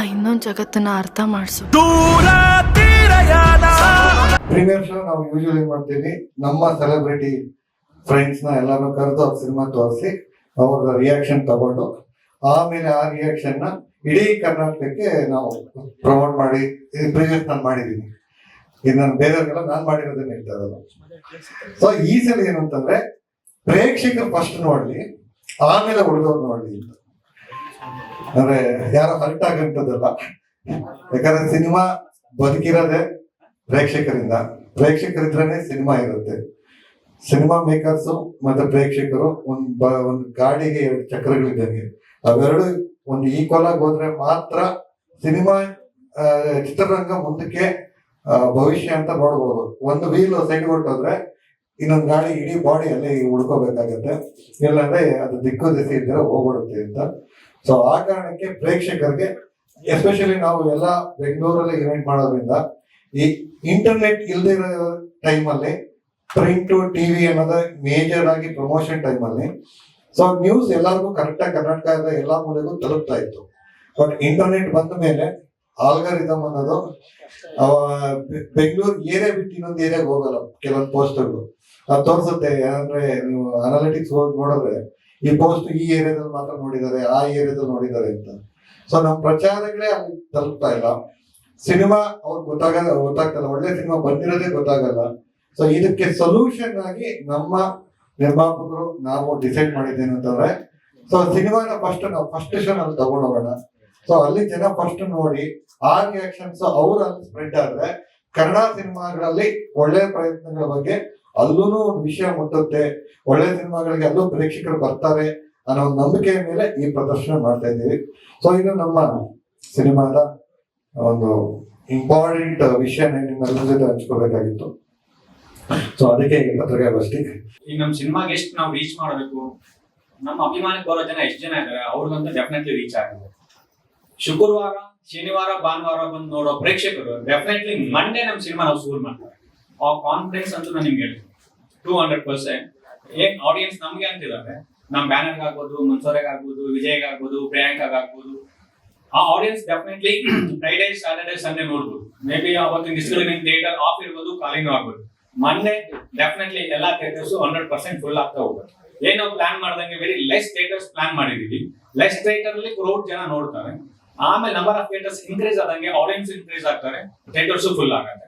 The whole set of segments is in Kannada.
ಆ ಇನ್ನೊಂದು ಜಗತ್ತನ್ನ ಅರ್ಥ ಮಾಡಿಸು. ಪ್ರೀಮಿಯರ್ ಶೋ ನಾವು ಯೂಶುವಲಿ ಏನ್ ಮಾಡ್ತೀವಿ. ನಮ್ಮ ಸೆಲೆಬ್ರಿಟಿ ಫ್ರೆಂಡ್ಸ್ನ ಎಲ್ಲಾರು ಕರೆದು ಅವ್ರ ಸಿನಿಮಾ ತೋರಿಸಿ ಅವ್ರ ರಿಯಾಕ್ಷನ್ ತಗೊಂಡು ಆಮೇಲೆ ಆ ರಿಯಾಕ್ಷನ್ನ ಇಡೀ ಕರ್ನಾಟಕಕ್ಕೆ ನಾವು ಪ್ರಮೋಟ್ ಮಾಡಿ ಪ್ರೀವಿಯಸ್ ನಾನು ಮಾಡಿದ್ದೀನಿ ಇದು ನಾನು ಬೇರೆಯವ್ರಿಗೆಲ್ಲ ನಾನು ಮಾಡಿರೋದನ್ನ ಹೇಳ್ತಾ ಇರೋದು. ಸೊ ಈ ಸಲ ಏನಂತಂದ್ರೆ ಅಂತಂದ್ರೆ ಪ್ರೇಕ್ಷಕರು ಫಸ್ಟ್ ನೋಡ್ಲಿ ಆಮೇಲೆ ಉಳಿದವ್ರು ನೋಡ್ಲಿ ಅಂತ. ಅಂದ್ರೆ ಯಾರು ಹರ್ಟ್ ಆಗಂತದಲ್ಲ. ಯಾಕಂದ್ರೆ ಸಿನಿಮಾ ಬದುಕಿರೋದೆ ಪ್ರೇಕ್ಷಕರಿಂದ. ಪ್ರೇಕ್ಷಕರಿದ್ರೇನೆ ಸಿನಿಮಾ ಇರುತ್ತೆ. ಸಿನಿಮಾ ಮೇಕರ್ಸ್ ಮತ್ತೆ ಪ್ರೇಕ್ಷಕರು ಒಂದ್ ಒಂದು ಗಾಡಿಗೆ ಎರಡು ಚಕ್ರಗಳಿದ್ದಂಗೆ ಅವೆರಡು ಒಂದು ಈಕ್ವಲ್ ಆಗಿ ಹೋದ್ರೆ ಮಾತ್ರ ಸಿನಿಮಾ ಚಿತ್ರರಂಗ ಮುಂದಕ್ಕೆ ಭವಿಷ್ಯ ಅಂತ ನೋಡ್ಬೋದು. ಒಂದು ವೀಲ್ ಸೈಡ್ ಹೊರಟೋದ್ರೆ ಇನ್ನೊಂದು ಗಾಡಿ ಇಡೀ ಬಾಡಿ ಅಲ್ಲಿ ಉಳ್ಕೋಬೇಕಾಗತ್ತೆ ಇಲ್ಲಾಂದ್ರೆ ಅದು ದಿಕ್ಕು, ದಿಸಿ ಇದ್ರೆ ಹೋಗ್ಬಿಡುತ್ತೆ ಅಂತ. ಸೊ ಆ ಕಾರಣಕ್ಕೆ ಪ್ರೇಕ್ಷಕರಿಗೆ ಎಸ್ಪೆಷಲಿ ನಾವು ಎಲ್ಲ ಬೆಂಗಳೂರಲ್ಲಿ ಇವೆಂಟ್ ಮಾಡೋದ್ರಿಂದ, ಈ ಇಂಟರ್ನೆಟ್ ಇಲ್ಲದೆ ಇರೋ ಟೈಮಲ್ಲಿ ಪ್ರಿಂಟ್ ಟಿವಿ ಅನ್ನೋದು ಮೇಜರ್ ಆಗಿ ಪ್ರಮೋಷನ್ ಟೈಮಲ್ಲಿ ಸೊ ನ್ಯೂಸ್ ಎಲ್ಲರಿಗೂ ಕರೆಕ್ಟಾಗಿ ಕರ್ನಾಟಕದ ಎಲ್ಲ ಮೂಲೆಗೂ ತಲುಪ್ತಾ ಇತ್ತು. ಬಟ್ ಇಂಟರ್ನೆಟ್ ಬಂದ ಮೇಲೆ ಆಲ್ಗರಿದಮ್ ಅನ್ನೋದು ಬೆಂಗಳೂರು ಏರಿಯಾ ಬಿಟ್ಟು ಇನ್ನೊಂದು ಏರಿಯಾಗೆ ಹೋಗಲ್ಲ ಕೆಲವೊಂದು ಪೋಸ್ಟ್ಗಳು ಅದು ತೋರಿಸುತ್ತೆ ಏನಂದ್ರೆ ನೀವು ಅನಾಲಿಟಿಕ್ಸ್ ಹೋಗಿ ನೋಡಿದ್ರೆ ಈ ಪೋಸ್ಟ್ ಈ ಏರಿಯಾದಲ್ಲಿ ಮಾತ್ರ ನೋಡಿದ್ದಾರೆ, ಆ ಏರಿಯಾದಲ್ಲಿ ನೋಡಿದ್ದಾರೆ ಅಂತ. ಸೊ ನಮ್ಮ ಪ್ರಚಾರಗಳೇ ಅಲ್ಲಿ ತಲುಪ್ತಾ ಇಲ್ಲ. ಸಿನಿಮಾ ಅವ್ರಿಗೆ ಗೊತ್ತಾಗಲ್ಲ, ಗೊತ್ತಾಗ್ತಲ್ಲ. ಒಳ್ಳೆ ಸಿನಿಮಾ ಬಂದಿರೋದೇ ಗೊತ್ತಾಗಲ್ಲ. ಸೊ ಇದಕ್ಕೆ ಸೊಲ್ಯೂಷನ್ ಆಗಿ ನಮ್ಮ ನಿರ್ಮಾಪಕರು ನಾವು ಡಿಸೈಡ್ ಮಾಡಿದ್ದೇನೆ ಅಂತಂದ್ರೆ ಸೊ ಸಿನಿಮಾನ ಫಸ್ಟ್ ನಾವು ಫಸ್ಟ್ ಶೋ ಅಲ್ಲಿ ತಗೊಂಡೋಗೋಣ ಸೊ ಅಲ್ಲಿ ಜನ ಫಸ್ಟ್ ನೋಡಿ, ಆ ರಿಯಾಕ್ಷನ್ಸ್ ಅವ್ರು ಅಲ್ಲಿ ಸ್ಪ್ರೆಡ್ ಆದ್ರೆ ಕನ್ನಡ ಸಿನಿಮಾಗಳಲ್ಲಿ ಒಳ್ಳೆ ಪ್ರಯತ್ನಗಳ ಬಗ್ಗೆ ಅಲ್ಲೂ ವಿಷಯ ಮುಟ್ಟುತ್ತೆ. ಒಳ್ಳೆ ಸಿನಿಮಾಗಳಿಗೆ ಅಲ್ಲೂ ಪ್ರೇಕ್ಷಕರು ಬರ್ತಾರೆ ಅನ್ನೋ ಒಂದು ನಂಬಿಕೆಯ ಮೇಲೆ ಈ ಪ್ರದರ್ಶನ ಮಾಡ್ತಾ ಇದ್ದೀವಿ. ಸೊ ಇದು ನಮ್ಮ ಸಿನಿಮಾದ ಒಂದು ಇಂಪಾರ್ಟೆಂಟ್ ವಿಷಯ ನಿಮ್ಮೆಲ್ಲರ ಸೊ ಅದಕ್ಕೆ ಈ ಪತ್ರಿಕಾಗೋಷ್ಠಿ ಈಗ ನಮ್ಮ ಸಿನಿಮಾಗೆ ಎಷ್ಟು ನಾವು ರೀಚ್ ಮಾಡಬೇಕು? ನಮ್ಮ ಅಭಿಮಾನಕ್ಕೆ ಬರೋ ಜನ ಎಷ್ಟು ಜನ ಇದ್ದಾರೆ? ಅವ್ರಿಗಂತೂ ಡೆಫಿನೆಟ್ಲಿ ರೀಚ್ ಆಗಿದೆ ಶುಕ್ರವಾರ, ಶನಿವಾರ, ಭಾನುವಾರ ಬಂದು ನೋಡೋ ಪ್ರೇಕ್ಷಕರು ಡೆಫಿನೆಟ್ಲಿ ಮಂಡೇ ನಮ್ಮ ಸಿನಿಮಾ ನಾವು ಶುರು ಮಾಡ್ತಾರೆ. ಆ ಕಾನ್ಫಿಡೆನ್ಸ್ ಅಂತೂ ನಾನು ನಿಮ್ಗೆ ಹೇಳ್ತೀನಿ. ಟೂ ಹಂಡ್ರೆಡ್ ಪರ್ಸೆಂಟ್ ಏನ್ ಆಡಿಯನ್ಸ್ ನಮ್ಗೆ ಅಂತಿದ್ದಾರೆ. ನಮ್ ಬ್ಯಾನರ್ಗೆ ಆಗ್ಬೋದು ಮನ್ಸೋರೆಗ್ ಆಗ್ಬೋದು ವಿಜಯ್ಗೆ ಆಗ್ಬೋದು ಪ್ರಿಯಾಂಕಾಗ ಆಗ್ಬೋದು. ಆ audience definitely Friday Saturday Sunday ನೋಡ್ಬೋದು. ಮೇ ಬಿ ಅವತ್ತಿನ ದಿವಸಗಳಲ್ಲಿ ಥಿಯೇಟರ್ ಆಫ್ ಇರ್ಬೋದು ಕಾಲಿಂಗ್ ಆಗ್ಬೋದು. ಮಂಡೇ ಡೆಫಿನೆಟ್ಲಿ ಎಲ್ಲಾ ಥಿಯೇಟರ್ಸ್ ಹಂಡ್ರೆಡ್ ಪರ್ಸೆಂಟ್ ಫುಲ್ ಆಗ್ತಾ ಹೋಗುತ್ತೆ. ಏನೋ ಪ್ಲಾನ್ ಮಾಡ್ದಂಗೆ ವೆರಿ ಲೆಸ್ ಥಿಯೇಟರ್ಸ್ ಪ್ಲಾನ್ ಮಾಡಿದೀವಿ. ಲೆಸ್ ಥಿಯೇಟರ್ ಅಲ್ಲಿ ಕ್ರೌಡ್ ಜನ ನೋಡ್ತಾರೆ. ಆಮೇಲೆ ನಂಬರ್ ಆಫ್ ಥಿಯೇಟರ್ಸ್ ಇನ್ಕ್ರೀಸ್ ಆದಂಗೆ ಆಡಿಯನ್ಸ್ ಇನ್ಕ್ರೀಸ್ ಆಗ್ತಾರೆ. ಥಿಯೇಟರ್ಸ್ ಫುಲ್ ಆಗುತ್ತೆ.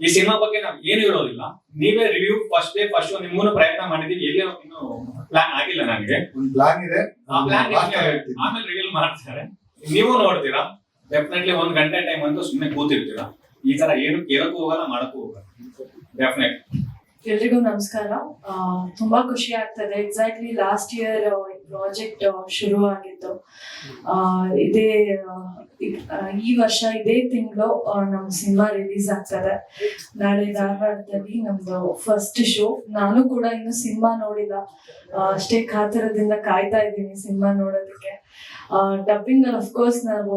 ಈ ಸಿನಿಮಾ ಬಗ್ಗೆ ನಾವು ಏನು ಇರೋದಿಲ್ಲ ನೀವೇ ರಿವ್ಯೂ ಫಸ್ಟ್ ಡೇ ಫಸ್ಟ್ ನಿಮ್ಮನ್ನು ಪ್ರಯತ್ನ ಮಾಡಿದೀವಿ ಎಲ್ಲಿ ಇನ್ನು ಪ್ಲಾನ್ ಆಗಿಲ್ಲ ನನಗೆ ಒಂದು ಪ್ಲಾನ್ ಇದೆ. ಆ ಪ್ಲಾನ್ ಹೇಳ್ತೀನಿ. ಆಮೇಲೆ ರಿವೀಲ್ ಮಾಡ್ತಾರೆ. ನೀವು ನೋಡ್ತೀರಾ? ಡೆಫಿನೆಟ್ಲಿ ಒಂದ್ ಗಂಟೆ ಟೈಮ್ ಅಂತೂ ಸುಮ್ಮನೆ ಕೂತಿರ್ತೀರಾ? ಈ ತರ ಏನು ಕೇಳಕ್ಕೂ ಹೋಗಲ್ಲ ಮಾಡಕ್ಕೂ ಹೋಗಲ್ಲ. ಡೆಫಿನೆಟ್ ಎಲ್ರಿಗೂ ನಮಸ್ಕಾರ. ತುಂಬಾ ಖುಷಿ ಆಗ್ತದೆ. ಎಕ್ಸಾಕ್ಟ್ಲಿ ಲಾಸ್ಟ್ ಇಯರ್ ಪ್ರಾಜೆಕ್ಟ್ ಶುರು ಆಗಿತ್ತು ಇದೇ ಈ ವರ್ಷ ಇದೇ ತಿಂಗಳು ನಮ್ಮ ಸಿನಿಮಾ ರಿಲೀಸ್ ಆಗ್ತದೆ. ನಾಳೆ ಧಾರವಾಡದಲ್ಲಿ ನಮ್ದು ಫಸ್ಟ್ ಶೋ ನಾನು ಕೂಡ ಇನ್ನು ಸಿನಿಮಾ ನೋಡಿಲ್ಲ. ಅಷ್ಟೇ ಕಾತರದಿಂದ ಕಾಯ್ತಾ ಇದ್ದೀನಿ ಸಿನಿಮಾ ನೋಡೋದಕ್ಕೆ. ಡಬ್ಬಿಂಗ್ ಅಲ್ಲಿ ಅಫ್ಕೋರ್ಸ್ ನಾವು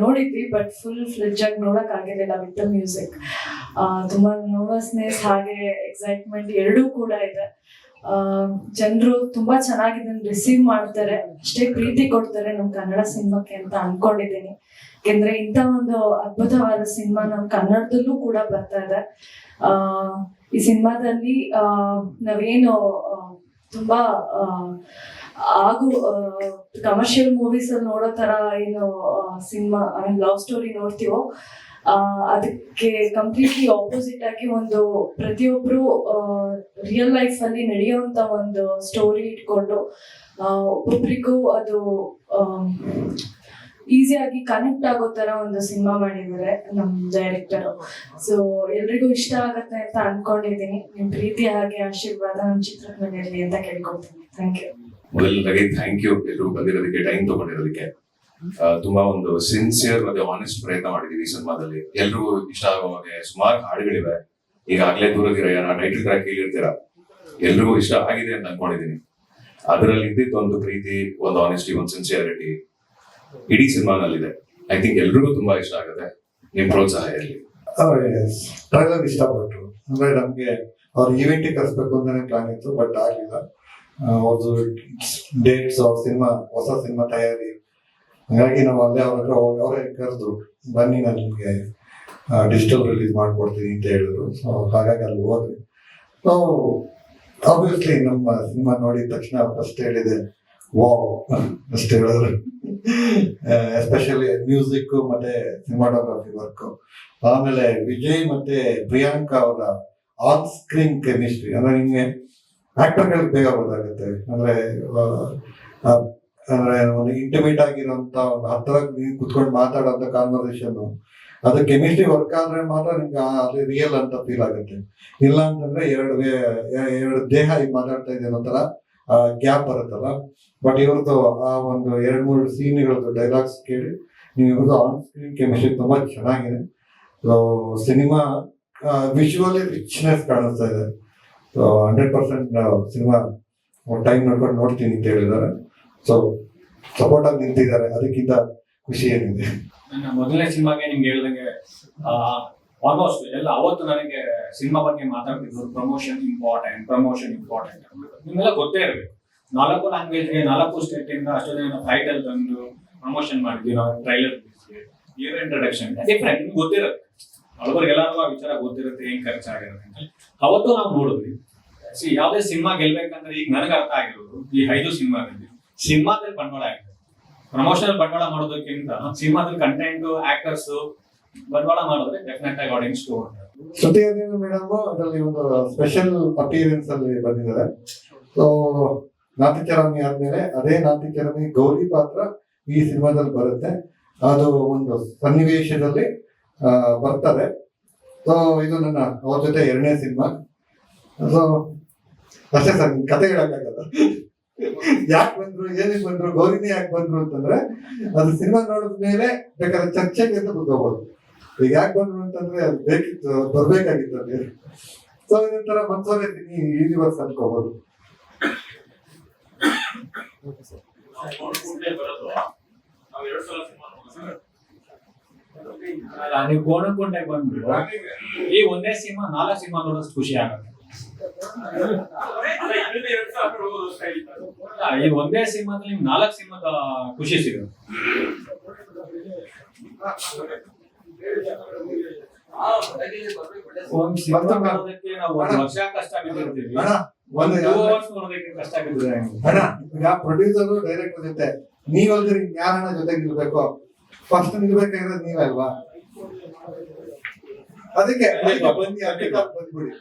ನೋಡಿದ್ವಿ ಬಟ್ ಫುಲ್ ಫ್ರಿಜ್ ಆಗಿ ನೋಡಕ್ ಆಗಿರ್ಲಿಲ್ಲ ವಿತ್ ಮ್ಯೂಸಿಕ್ ತುಂಬಾ ನರ್ವಸ್ನೆಸ್ ಹಾಗೆ ಎಕ್ಸೈಟ್ಮೆಂಟ್ ಎರಡೂ ಕೂಡ ಇದೆ. ಜನರು ತುಂಬಾ ಚೆನ್ನಾಗಿ ಇದನ್ನ ರಿಸೀವ್ ಮಾಡ್ತಾರೆ. ಅಷ್ಟೇ ಪ್ರೀತಿ ಕೊಡ್ತಾರೆ ನಮ್ ಕನ್ನಡ ಸಿನಿಮಾಕ್ಕೆ ಅಂತ ಅನ್ಕೊಂಡಿದ್ದೀನಿ. ಯಾಕೆಂದ್ರೆ ಇಂಥ ಒಂದು ಅದ್ಭುತವಾದ ಸಿನಿಮಾ ನಮ್ ಕನ್ನಡದಲ್ಲೂ ಕೂಡ ಬರ್ತಾ ಇದೆ. ಈ ಸಿನಿಮಾದಲ್ಲಿ ನಾವೇನು ತುಂಬಾ ಆಗು ಕಮರ್ಷಿಯಲ್ ಮೂವೀಸ್ ಅಲ್ಲಿ ನೋಡೋ ತರ ಏನು cinema I mean love story ನೋಡ್ತೀವೋ ಅದಕ್ಕೆ ಕಂಪ್ಲೀಟ್ಲಿ ಆಪೋಸಿಟ್ ಆಗಿ ಒಂದು ಪ್ರತಿಯೊಬ್ರು ರಿಯಲ್ ಲೈಫ್ ಅಲ್ಲಿ ನಡೆಯುವಂತ ಒಂದು ಸ್ಟೋರಿ ಇಟ್ಕೊಂಡು ಒಬ್ಬೊಬ್ರಿಗೂ ಅದು ಈಸಿಯಾಗಿ ಕನೆಕ್ಟ್ ಆಗೋ ತರ ಒಂದು ಸಿನಿಮಾ ಮಾಡಿದ್ದಾರೆ ನಮ್ ಡೈರೆಕ್ಟರ್ ಸೊ ಎಲ್ರಿಗೂ ಇಷ್ಟ ಆಗತ್ತೆ ಅಂತ ಅನ್ಕೊಂಡಿದ್ದೀನಿ. ನಿಮ್ ಪ್ರೀತಿ ಹಾಗೆ ಆಶೀರ್ವಾದ ನಮ್ಮ ಚಿತ್ರದ ಮನೆಯಲ್ಲಿ ಅಂತ ಕೇಳ್ಕೊತೀನಿ ಥ್ಯಾಂಕ್ ಯು ಮೊದಲನೇದಾಗಿ ಥ್ಯಾಂಕ್ ಯು ಎಲ್ಲರೂ ಬಂದಿರೋದಕ್ಕೆ ಟೈಮ್ ತಗೊಂಡಿರೋದಕ್ಕೆ. ತುಂಬಾ ಒಂದು ಸಿನ್ಸಿಯರ್ ಮತ್ತೆ ಆನೆಸ್ಟ್ ಪ್ರಯತ್ನ ಮಾಡಿದೀವಿ ಈ ಸಿನಿಮಾದಲ್ಲಿ. ಎಲ್ರಿಗೂ ಇಷ್ಟ ಆಗೋ ಹಾಗೆ ಸುಮಾರು ಹಾಡುಗಳಿವೆ. ಈಗಾಗಲೇ ದೂರದಿರ ಯಾರ ಟೈಟಲ್ ಟ್ರ್ಯಾಕ್ ಕೇಳಿರ್ತೀರ? ಎಲ್ರಿಗೂ ಇಷ್ಟ ಆಗಿದೆ ಅಂತ ಅನ್ಕೊಂಡಿದೀನಿ. ಅದರಲ್ಲಿ ಇದ್ದಿದ್ದು ಒಂದು ಪ್ರೀತಿ, ಒಂದು ಆನೆಸ್ಟಿ ಒಂದು ಸಿನ್ಸಿಯಾರಿಟಿ ಇಡೀ ಸಿನಿಮಾನಲ್ಲಿದೆ. ಐ ಥಿಂಕ್ ಎಲ್ರಿಗೂ ತುಂಬಾ ಇಷ್ಟ ಆಗುತ್ತೆ. ನಿಮ್ ಪ್ರೋತ್ಸಾಹ ಇರಲಿ. ಇಷ್ಟಪಟ್ರು ಅಂದ್ರೆ ನಮ್ಗೆ ಅವ್ರ ಈವೆಂಟಿಗೆ ಕರೆಸ್ಬೇಕು ಅಂತಾನೆ ಪ್ಲಾನ್ ಇತ್ತು ಬಟ್ ಆಗ್ಲಿಲ್ಲ. ಅವ್ರದ್ದು ಡೇಟ್ಸ್ ಅವ್ರ ಸಿನಿಮಾ ಹೊಸ ಸಿನಿಮಾ ತಯಾರಿ. ಹಾಗಾಗಿ ನಾವು ಅಲ್ಲೇ ಅವ್ರ ಹತ್ರ ಹೋಗಿ, ಅವರೇ ಕರೆದ್ರು, ಬನ್ನಿ ನಾನು ನಿಮಗೆ ಡಿಜಿಟಲ್ ರಿಲೀಸ್ ಮಾಡ್ಕೊಡ್ತೀನಿ ಅಂತ ಹೇಳಿದ್ರು. ಸೊ ಹಾಗಾಗಿ ಅಲ್ಲಿ ಹೋದ್ವಿ. ಸೊ ಆಬ್ವಿಯಸ್ಲಿ ನಮ್ಮ ಸಿನಿಮಾ ನೋಡಿದ ತಕ್ಷಣ ಫಸ್ಟ್ ಹೇಳಿದೆ ವಾವ್ ಅಷ್ಟು ಹೇಳಿದ್ರು. ಎಸ್ಪೆಷಲಿ ಮ್ಯೂಸಿಕ್ ಮತ್ತೆ ಸಿನಿಮಾಟೋಗ್ರಫಿ ವರ್ಕ್ ಆಮೇಲೆ ವಿಜಯ್ ಮತ್ತೆ ಪ್ರಿಯಾಂಕಾ ಅವರ ಆನ್ ಸ್ಕ್ರೀನ್ ಕೆಮಿಸ್ಟ್ರಿ ಅಂದ್ರೆ ನಿಮ್ಗೆ ಆಕ್ಟರ್ಗಳಿಗೆ ಬೇಗ ಗೊತ್ತಾಗುತ್ತೆ. ಅಂದ್ರೆ ಅಂದ್ರೆ ಒಂದು ಇಂಟಿಮೇಟ್ ಆಗಿರುವಂತ ಒಂದು ಹತ್ರ ನೀವು ಕುತ್ಕೊಂಡು ಮಾತಾಡೋಂಥ ಕಾನ್ವರ್ಸೇಷನ್ ಅದು ಕೆಮಿಸ್ಟ್ರಿ ವರ್ಕ್ ಆದ್ರೆ ಮಾತ್ರ ನಿಮ್ಗೆ ಅದು ರಿಯಲ್ ಅಂತ ಫೀಲ್ ಆಗುತ್ತೆ. ಇಲ್ಲ ಅಂತಂದ್ರೆ ಎರಡು ಎರಡು ದೇಹ ಈಗ ಮಾತಾಡ್ತಾ ಇದೆ ಅನ್ನೋ ತರ ಗ್ಯಾಪ್ ಬರುತ್ತಲ್ಲ. ಬಟ್ ಇವ್ರದ್ದು ಆ ಒಂದು ಎರಡು ಮೂರು ಸೀನ್ಗಳದ್ದು ಡೈಲಾಗ್ಸ್ ಕೇಳಿ, ನೀವು ಇವ್ರದ್ದು ಆನ್ ಸ್ಕ್ರೀನ್ ಕೆಮಿಸ್ಟ್ರಿ ತುಂಬಾ ಚೆನ್ನಾಗಿದೆ. ಸಿನಿಮಾ ವಿಶ್ವಲಿ ರಿಚ್ನೆಸ್ ಕಾಣಿಸ್ತಾ ಇದೆ. So hundred percent cinema time ನೋಡ್ಕೊಂಡು ನೋಡ್ತೀನಿ ಅಂತ ಹೇಳಿದ್ದಾರೆ. ಸೊ ಸಪೋರ್ಟ್ ಆಗಿ ನಿಂತಿದ್ದಾರೆ. ಅದಕ್ಕಿಂತ ಖುಷಿ ಏನಿದೆ? ನನ್ನ ಮೊದಲನೇ ಸಿನಿಮಾಗೆ ನಿಮ್ಗೆ ಹೇಳಿದಂಗೆ ಆಲ್ಮೋಸ್ಟ್ ಎಲ್ಲ ಅವತ್ತು ನನಗೆ ಸಿನಿಮಾ ಬಗ್ಗೆ ಮಾತಾಡ್ತಿದ್ರು. ಪ್ರಮೋಷನ್ ಇಂಪಾರ್ಟೆಂಟ್ ಪ್ರಮೋಷನ್ ಇಂಪಾರ್ಟೆಂಟ್ ನಿಮ್ಗೆಲ್ಲ ಗೊತ್ತೇ ಇರಬೇಕು. ನಾಲ್ಕು ಲ್ಯಾಂಗ್ವೇಜ್ಗೆ ನಾಲ್ಕು ಸ್ಟೇಟ್ ಇಂದ ಏನೋ ಜನ ಟೈಟಲ್ ತಂದು ಪ್ರಮೋಷನ್ ಮಾಡಿದ್ವಿ ನಾವು ಟ್ರೈಲರ್ ಹೀರೋ ಇಂಟ್ರಡಕ್ಷನ್ ಡಿಫ್ರೆಂಟ್ ನಿಮ್ಗೆ ಗೊತ್ತಿರುತ್ತೆ. ಹಲವರಿಗೆ ಎಲ್ಲರಿಗೂ ಆ ವಿಚಾರ ಗೊತ್ತಿರುತ್ತೆ, ಏನ್ ಖರ್ಚಾಗಿರುತ್ತೆ ಅಂತ ಅವತ್ತು ನಾವು ನೋಡಿದ್ವಿ. ಸಿ ಯಾವುದೇ ಸಿನಿಮಾ ಗೆಲ್ಬೇಕಂದ್ರೆ ಈಗ ನನಗೆ ಅರ್ಥ ಆಗಿರೋದು, ಈ ಐದು ಸಿನಿಮಾದಲ್ಲಿ ಸಿನಿಮಾದಲ್ಲಿ ಬಂಡವಾಳ ಆಗಿದೆ. ಪ್ರಮೋಷನಲ್ ಬಂಡವಾಳ ಮಾಡೋದಕ್ಕಿಂತ ಸಿನಿಮಾದಲ್ಲಿ ಕಂಟೆಂಟ್ ಆಕ್ಟರ್ಸ್ ಬಂಡವಾಳ ಮಾಡಿದ್ರೆ ಡೆಫಿನೆಟ್ ಆಗಿ ಆಡಿಯನ್ಸ್ ಅದೇನು ಮೇಡಮ್, ಅದರಲ್ಲಿ ಒಂದು ಸ್ಪೆಷಲ್ ಅಪಿಯರೆನ್ಸ್ ಅಲ್ಲಿ ಬಂದಿದ್ದಾರೆ. ಸೊ ನಾತಿಚರಮಿ ಆದ್ಮೇಲೆ ಅದೇ ನಾತಿಚರಣಿ ಗೌರಿ ಪಾತ್ರ ಈ ಸಿನಿಮಾದಲ್ಲಿ ಬರುತ್ತೆ. ಅದು ಒಂದು ಸನ್ನಿವೇಶದಲ್ಲಿ ಆ, ಬರ್ತದೆ. ಸೊ ಇದು ನನ್ನ ಅವ್ರ ಜೊತೆ ಎರಡನೇ ಸಿನಿಮಾ ಸೊ ಅಷ್ಟೇ ಸರ್ ಕತೆ ಹೇಳಕ್ಕಾಗಲ್ಲ ಯಾಕೆ ಬಂದ್ರು ಏನಕ್ಕೆ ಬಂದ್ರು ಗೌರಿನೇ ಯಾಕೆ ಬಂದ್ರು ಅಂತಂದ್ರೆ ಅದು ಸಿನಿಮಾ ನೋಡಿದ ಮೇಲೆ ಬೇಕಾದ್ರೆ ಚರ್ಚೆಗೆ ಅಂತ ಕೂತ್ಕೋಬಹುದು ಈಗ ಯಾಕೆ ಬಂದ್ರು ಅಂತಂದ್ರೆ ಅದು ಬೇಕಿತ್ತು ಬರ್ಬೇಕಾಗಿತ್ತು ಅಲ್ಲಿ ಸೊ ಇದೊಂಥರ ಮನ್ಸೋರೆ ಯೂನಿವರ್ಸ್ ಅನ್ಕೋಬಹುದು ನೀವು ಗೋಣಕೊಂಡೆ ಬಂದ್ಬಿಟ್ಟು ಈ ಒಂದೇ ಸಿನಿಮಾ ನಾಲ್ಕು ಸಿನಿಮಾ ನೋಡೋಷ್ಟು ಖುಷಿ ಆಗುತ್ತೆ. ಈ ಒಂದೇ ಸಿನಿಮಾದಲ್ಲಿ ನಿಮ್ಗೆ ನಾಲ್ಕು ಸಿನಿಮಾದ ಖುಷಿ ಸಿಗುತ್ತೆ. ಒಂದ್ ಸಿನಿಮಾ ನೋಡೋದಕ್ಕೆ ನಾವು ಒಂದು ವರ್ಷ ಕಷ್ಟ ಬಿದ್ದಿರ್ತೀವಿ ಒಂದು ಟೂ ಅವರ್ಸ್ ನೋಡೋದಕ್ಕೆ ಕಷ್ಟ ಬಿದ್ದಿದೆ ಅಣ್ಣ ಈಗ ಪ್ರೊಡ್ಯೂಸರ್ ಡೈರೆಕ್ಟರ್ ಜೊತೆ ನೀವಲ್ದ್ರೆ ಯಾರಣ್ಣ ಜೊತೆಗೆ ನಿಲ್ಬೇಕು ಫಸ್ಟ್ ನಿಲ್ಬೇಕಾಗಿರೋದು ನೀವಲ್ವಾ? ಅದಕ್ಕೆ ಬನ್ನಿ ಅದಕ್ಕೆ ಬಂದ್ಬಿಡಿ.